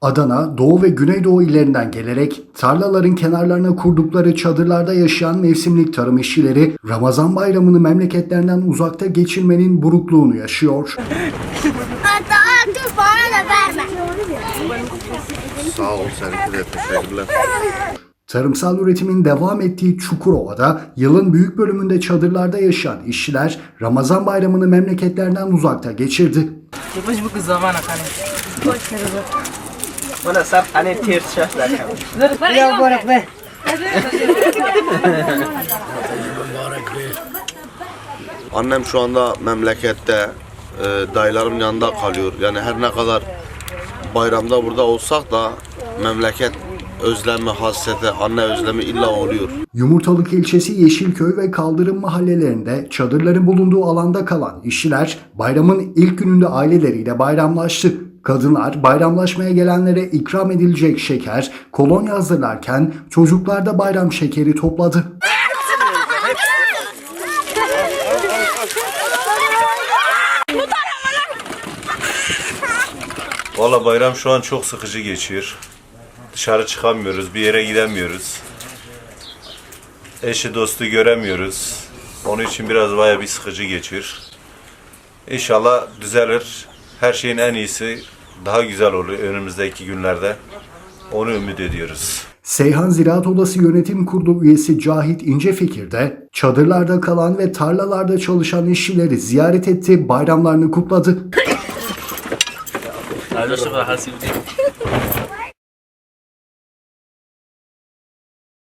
Adana, Doğu ve Güneydoğu illerinden gelerek tarlaların kenarlarına kurdukları çadırlarda yaşayan mevsimlik tarım işçileri Ramazan bayramını memleketlerinden uzakta geçirmenin burukluğunu yaşıyor. Hatta artık bana da verme. Sağ ol seninki de teşekkürler. Tarımsal üretimin devam ettiği Çukurova'da yılın büyük bölümünde çadırlarda yaşayan işçiler Ramazan bayramını memleketlerinden uzakta geçirdi. Depois vou usar na caneta. Bana sar hani tir şahlar. Ya bora be. Annem şu anda memlekette e, dayılarım yanında kalıyor. Yani her ne kadar bayramda burada olsak da memleket özlemi, hasreti, anne özlemi illa oluyor. Yumurtalık ilçesi Yeşilköy ve Kaldırım mahallelerinde çadırların bulunduğu alanda kalan işçiler bayramın ilk gününde aileleriyle bayramlaştı. Kadınlar bayramlaşmaya gelenlere ikram edilecek şeker, kolonya hazırlarken çocuklar da bayram şekeri topladı. Valla bayram şu an çok sıkıcı geçiyor. Dışarı çıkamıyoruz, bir yere gidemiyoruz. Eşi dostu göremiyoruz. Onun için biraz baya bir sıkıcı geçiyor. İnşallah düzelir. Her şeyin en iyisi daha güzel olur önümüzdeki günlerde. Onu ümit ediyoruz. Seyhan Ziraat Odası Yönetim Kurulu üyesi Cahit İncefikir de çadırlarda kalan ve tarlalarda çalışan işçileri ziyaret etti, bayramlarını kutladı.